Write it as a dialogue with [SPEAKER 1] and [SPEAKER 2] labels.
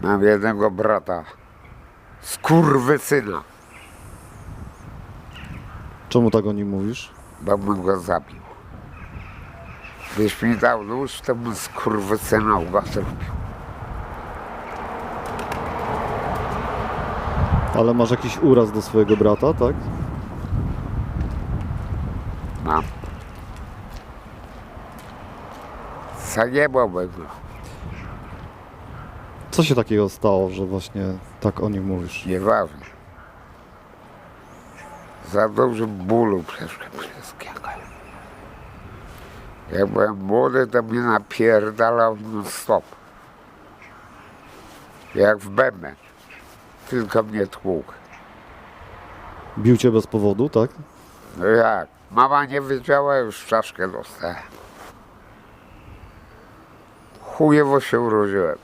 [SPEAKER 1] Mam jednego brata. Skurwysyna.
[SPEAKER 2] Czemu tak o nim mówisz?
[SPEAKER 1] bo bym go zabił. Gdybyś mi dał nóż, to bym skurwysyna go zrobił.
[SPEAKER 2] Ale masz jakiś uraz do swojego brata, tak?
[SPEAKER 1] Mam. Zajebałbym go.
[SPEAKER 2] Co się takiego stało, że właśnie tak o nim mówisz?
[SPEAKER 1] Nieważne. Za dużo bólu przeszłem przez kiego. Jak byłem młody, to mnie napierdalał non stop. Jak w bęben. Tylko mnie tłukł.
[SPEAKER 2] Bił cię bez powodu, tak?
[SPEAKER 1] No jak? Mama nie wiedziała, już czaszkę dostałem. Chujowo się urodziłem.